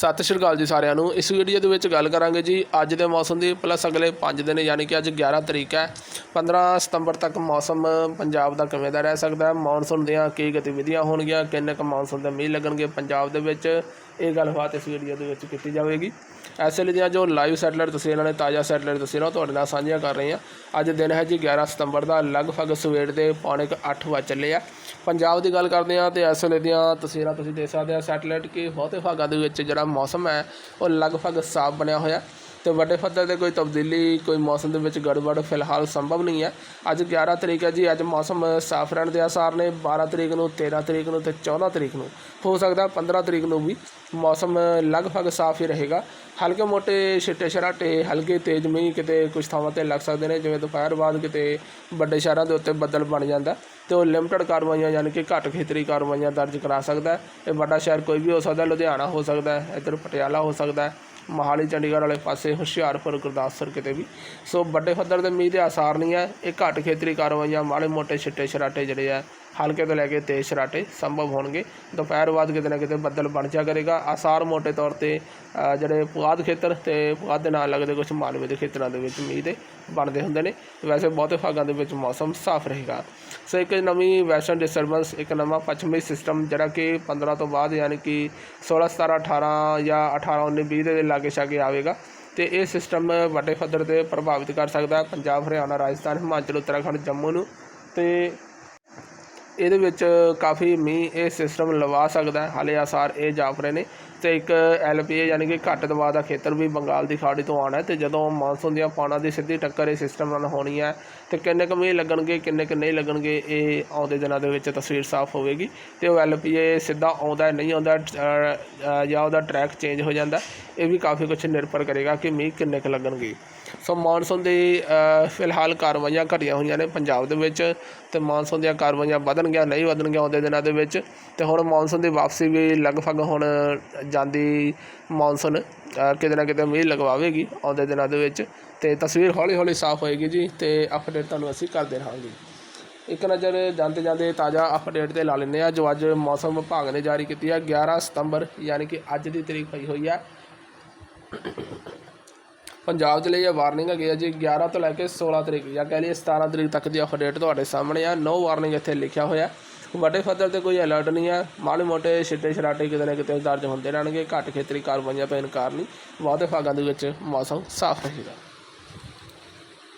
ਸਤਿ ਸ਼੍ਰੀ ਅਕਾਲ ਜੀ ਸਾਰਿਆਂ ਨੂੰ। ਇਸ ਵੀਡੀਓ ਦੇ ਵਿੱਚ ਗੱਲ ਕਰਾਂਗੇ ਜੀ, ਅੱਜ ਦੇ ਮੌਸਮ ਦੀ, ਪਲੱਸ ਅਗਲੇ 5 ਦਿਨ ਯਾਨੀ ਕਿ ਅੱਜ 11 ਤਰੀਕ ਹੈ। 15 ਸਤੰਬਰ ਤੱਕ ਮੌਸਮ ਪੰਜਾਬ ਦਾ ਕਿਵੇਂ ਦਾ ਰਹਿ ਸਕਦਾ ਹੈ? ਮੌਨਸੂਨ ਦੀਆਂ ਕੀ ਗਤੀਵਿਧੀਆਂ ਹੋਣਗੀਆਂ? ਕਿੰਨੇ ਕੁ ਮੌਨਸੂਨ ਦੇ ਮੀਂਹ ਲੱਗਣਗੇ? ਪੰਜਾਬ ਦੇ ਵਿੱਚ ਇਹ ਗੱਲਬਾਤ ਇਸ ਵੀਡੀਓ ਦੇ ਵਿੱਚ ਕੀਤੀ ਜਾਵੇਗੀ। ਐਸੇ ਲਈ ਦੀਆਂ ਜੋ ਲਾਈਵ ਸੈਟਲਾਈਟ ਤਸਵੀਰਾਂ ਨੇ, ਤਾਜ਼ਾ ਸੈਟਲਾਈਟ ਤਸਵੀਰਾਂ ਤੁਹਾਡੇ ਨਾਲ ਸਾਂਝੀਆਂ ਕਰ ਰਹੇ ਹਾਂ ਅੱਜ ਦਿਨ ਹੈ ਜੀ 11 ਸਤੰਬਰ ਦਾ, ਲਗਭਗ ਸਵੇਰ ਦੇ ਪੌਣੇ ਕੁ ਅੱਠ ਵੱਜ ਚੱਲੇ ਆ। ਪੰਜਾਬ ਦੀ ਗੱਲ ਕਰਦੇ ਹਾਂ ਤੇ ਇਸ ਵੇਲੇ ਦੀਆਂ ਤਸਵੀਰਾਂ ਤੁਸੀਂ ਦੇਖ ਸਕਦੇ ਆ ਸੈਟੇਲਾਈਟ ਕਿ ਬਹੁਤੇ ਭਾਗਾਂ ਦੇ ਵਿੱਚ ਜਿਹੜਾ ਮੌਸਮ ਹੈ, ਉਹ ਲਗਭਗ ਸਾਫ਼ ਬਣਿਆ ਹੋਇਆ ਤੇ ਵੱਡੇ ਪੱਧਰ ਤੇ ਕੋਈ ਤਬਦੀਲੀ, ਕੋਈ ਮੌਸਮ ਦੇ ਵਿੱਚ ਗੜਬੜ ਫਿਲਹਾਲ ਸੰਭਵ ਨਹੀਂ ਹੈ। ਅੱਜ 11 ਤਰੀਕ ਹੈ ਜੀ, ਅੱਜ ਮੌਸਮ ਸਾਫ਼ ਰਹਿਣ ਦੇ ਆਸਾਰ ਨੇ। 12 ਤਰੀਕ ਨੂੰ 13 ਤਰੀਕ ਨੂੰ ਤੇ 14 ਤਰੀਕ ਨੂੰ। ਹੋ ਸਕਦਾ 15 ਤਰੀਕ ਨੂੰ ਵੀ ਮੌਸਮ ਲਗਭਗ ਸਾਫ਼ ਹੀ ਰਹੇਗਾ। ਹਲਕੇ ਮੋਟੇ ਛਿੱਟੇ ਛਰਾਟੇ ਹਲਕੇ ਤੇਜ਼ ਮੀਂਹ ਕਿਤੇ ਕੁਝ ਥਾਵਾਂ ਤੇ ਲੱਗ ਸਕਦੇ ਨੇ, ਜਿਵੇਂ ਦੁਪਹਿਰ ਬਾਅਦ ਕਿਤੇ ਵੱਡੇ ਸ਼ਹਿਰਾਂ ਦੇ ਉੱਤੇ ਬੱਦਲ ਬਣ ਜਾਂਦਾ। ਤੇ ਉਹ ਲਿਮਟਡ ਕਾਰਵਾਈਆਂ ਯਾਨੀ ਕਿ ਘੱਟ ਖੇਤਰੀ ਕਾਰਵਾਈਆਂ ਦਰਜ ਕਰਾ ਸਕਦਾ ਇਹ ਵੱਡਾ ਸ਼ਹਿਰ ਕੋਈ ਵੀ ਹੋ ਸਕਦਾ, ਲੁਧਿਆਣਾ ਹੋ ਸਕਦਾ ਹੈ, ਇੱਧਰ ਪਟਿਆਲਾ ਹੋ ਸਕਦਾ ਹੈ। ਮੋਹਾਲੀ, ਚੰਡੀਗੜ੍ਹ ਵਾਲੇ ਪਾਸੇ, ਹੁਸ਼ਿਆਰਪੁਰ, ਗੁਰਦਾਸਪੁਰ ਕਿਤੇ ਵੀ। ਸੋ ਵੱਡੇ ਪੱਧਰ ਦੇ ਮੀਂਹ ਦੇ ਆਸਾਰ ਨਹੀਂ ਹੈ। ਇਹ ਘੱਟ ਖੇਤਰੀ ਕਾਰਵਾਈਆਂ ਮਾੜੇ ਮੋਟੇ ਛਿੱਟੇ ਛਰਾਟੇ ਜਿਹੜੇ ਆ ਹਲਕੇ ਤੋਂ ਲੈ ਕੇ ਤੇਜ਼ ਸਰਾਟੇ ਸੰਭਵ ਹੋਣਗੇ। ਦੁਪਹਿਰ ਬਾਅਦ ਕਿਤੇ ਨਾ ਕਿਤੇ ਬੱਦਲ ਬਣ ਜਾ ਕਰੇਗਾ। ਆਸਾਰ ਮੋਟੇ ਤੌਰ ਤੇ ਜਿਹੜੇ ਪੁਆਧ ਖੇਤਰ ਤੇ ਪੁਆਧ ਦੇ ਨਾਲ ਲੱਗਦੇ ਕੁਝ ਮਾਲਵੇ ਦੇ ਖੇਤਰਾਂ ਦੇ ਵਿੱਚ ਮੀਂਹ ਦੇ ਬਣਦੇ ਹੁੰਦੇ ਨੇ। ਵੈਸੇ ਬਹੁਤੇ ਭਾਗਾਂ ਦੇ ਵਿੱਚ ਮੌਸਮ ਸਾਫ਼ ਰਹੇਗਾ। ਸੋ ਇੱਕ ਨਵੀਂ ਵੈਸਟਰਨ ਡਿਸਟਰਬੈਂਸ, ਇੱਕ ਨਵਾਂ ਪੱਛਮੀ ਸਿਸਟਮ, ਜਿਹੜਾ ਕਿ 15 ਤੋਂ ਬਾਅਦ ਯਾਨੀ ਕਿ 16 17 18 ਜਾਂ 18 19 20 ਦੇ ਲਾਗੇ ਛਾਗੇ ਆਵੇਗਾ। ਤੇ ਇਹ ਸਿਸਟਮ ਵੱਡੇ ਪੱਧਰ ਤੇ ਪ੍ਰਭਾਵਿਤ ਕਰ ਸਕਦਾ ਪੰਜਾਬ, ਹਰਿਆਣਾ, ਰਾਜਸਥਾਨ, ਹਿਮਾਚਲ, ਉੱਤਰਾਖੰਡ, ਜੰਮੂ ਨੂੰ। ਤੇ ਇਹਦੇ ਵਿੱਚ ਕਾਫੀ ਮੀਂਹ ਇਹ ਸਿਸਟਮ ਲਵਾ ਸਕਦਾ ਹੈ। ਹਾਲੇ ਆਸਾਰ ਇਹ ਜਾਪ ਰਹੇ ਨੇ ਤੇ ਇੱਕ ਐਲਪੀਏ ਯਾਨੀ ਕਿ ਘੱਟ ਦਬਾਅ ਦਾ ਖੇਤਰ ਵੀ ਬੰਗਾਲ ਦੀ ਖਾੜੀ ਤੋਂ ਆਉਣਾ ਹੈ ਤੇ ਜਦੋਂ ਮਾਨਸੂਨ ਦੀਆਂ ਪਾਣਾ ਦੀ ਸਿੱਧੀ ਟੱਕਰ ਇਹ ਸਿਸਟਮ ਨਾਲ ਹੋਣੀ ਹੈ ਤੇ ਕਿੰਨੇ ਕੁ ਮੀਂਹ ਲੱਗਣਗੇ, ਕਿੰਨੇ ਕੁ ਨਹੀਂ ਲੱਗਣਗੇ, ਇਹ ਆਉਂਦੇ ਦਿਨਾਂ ਦੇ ਵਿੱਚ ਤਸਵੀਰ ਸਾਫ਼ ਹੋਵੇਗੀ ਤੇ ਉਹ ਐਲਪੀਏ ਸਿੱਧਾ ਆਉਂਦਾ ਨਹੀਂ ਆਉਂਦਾ ਜਾਂ ਉਹਦਾ ਟਰੈਕ ਚੇਂਜ ਹੋ ਜਾਂਦਾ, ਇਹ ਵੀ ਕਾਫੀ ਕੁਝ ਨਿਰਭਰ ਕਰੇਗਾ ਕਿ ਮੀਂਹ ਕਿੰਨੇ ਕੁ ਲੱਗਣਗੇ। ਸੋ ਮਾਨਸੂਨ ਦੀ ਫਿਲਹਾਲ ਕਾਰਵਾਈਆਂ ਘਟੀਆਂ ਹੋਈਆਂ ਨੇ ਪੰਜਾਬ ਦੇ ਵਿੱਚ ਤੇ ਮਾਨਸੂਨ ਦੀਆਂ ਕਾਰਵਾਈਆਂ ਵਧਣ ਵਧਣਗੀਆਂ ਨਹੀਂ ਵਧਣਗੀਆਂ ਆਉਂਦੇ ਦਿਨਾਂ ਦੇ ਵਿੱਚ ਤੇ ਹੁਣ ਮੌਨਸੂਨ ਦੀ ਵਾਪਸੀ ਵੀ ਲਗਭਗ ਹੁਣ ਜਾਂਦੀ ਮੌਨਸੂਨ ਕਿਤੇ ਨਾ ਕਿਤੇ ਮੀਂਹ ਲਗਵਾਵੇਗੀ ਆਉਂਦੇ ਦਿਨਾਂ ਦੇ ਵਿੱਚ ਤੇ ਤਸਵੀਰ ਹੌਲੀ ਹੌਲੀ ਸਾਫ਼ ਹੋਏਗੀ ਜੀ ਤੇ ਅਪਡੇਟ ਤੁਹਾਨੂੰ ਅਸੀਂ ਕਰਦੇ ਰਹਾਂਗੇ ਇੱਕ ਨਜ਼ਰ ਜਾਂਦੇ ਜਾਂਦੇ ਤਾਜ਼ਾ ਅਪਡੇਟ ਤੇ ਲਾ ਲੈਂਦੇ ਆ ਜੋ ਅੱਜ ਮੌਸਮ ਵਿਭਾਗ ਨੇ ਜਾਰੀ ਕੀਤੀ ਹੈ 11 ਸਤੰਬਰ, ਯਾਨੀ ਕਿ ਅੱਜ ਦੀ ਤਰੀਕ ਪਈ ਹੋਈ ਹੈ। ਪੰਜਾਬ ਦੇ ਲਈ ਇਹ ਵਾਰਨਿੰਗ ਹੈਗੀ ਹੈ ਜੀ 11 ਤੋਂ ਲੈ ਕੇ 16 ਤਰੀਕ, ਜਾਂ ਕਹਿ ਲਈਏ 17 ਤਰੀਕ ਤੱਕ ਦੀ ਅਪਡੇਟ ਤੁਹਾਡੇ ਸਾਹਮਣੇ ਆ। ਨੋ ਵਾਰਨਿੰਗ ਇੱਥੇ ਲਿਖਿਆ ਹੋਇਆ। ਵੱਡੇ ਪੱਧਰ ਤੇ ਕੋਈ ਅਲਰਟ ਨਹੀਂ ਹੈ ਮਾੜੇ ਮੋਟੇ ਛਿੱਟੇ ਛਰਾਟੇ ਕਿਤੇ ਨਾ ਕਿਤੇ ਦਰਜ ਹੁੰਦੇ ਰਹਿਣਗੇ। ਘੱਟ ਖੇਤਰੀ ਕਾਰਵਾਈਆਂ ਪੈਣ ਕਾਰਨ ਹੀ ਬਹੁਤੇ ਭਾਗਾਂ ਦੇ ਵਿੱਚ ਮੌਸਮ ਸਾਫ਼ ਰਹੇਗਾ।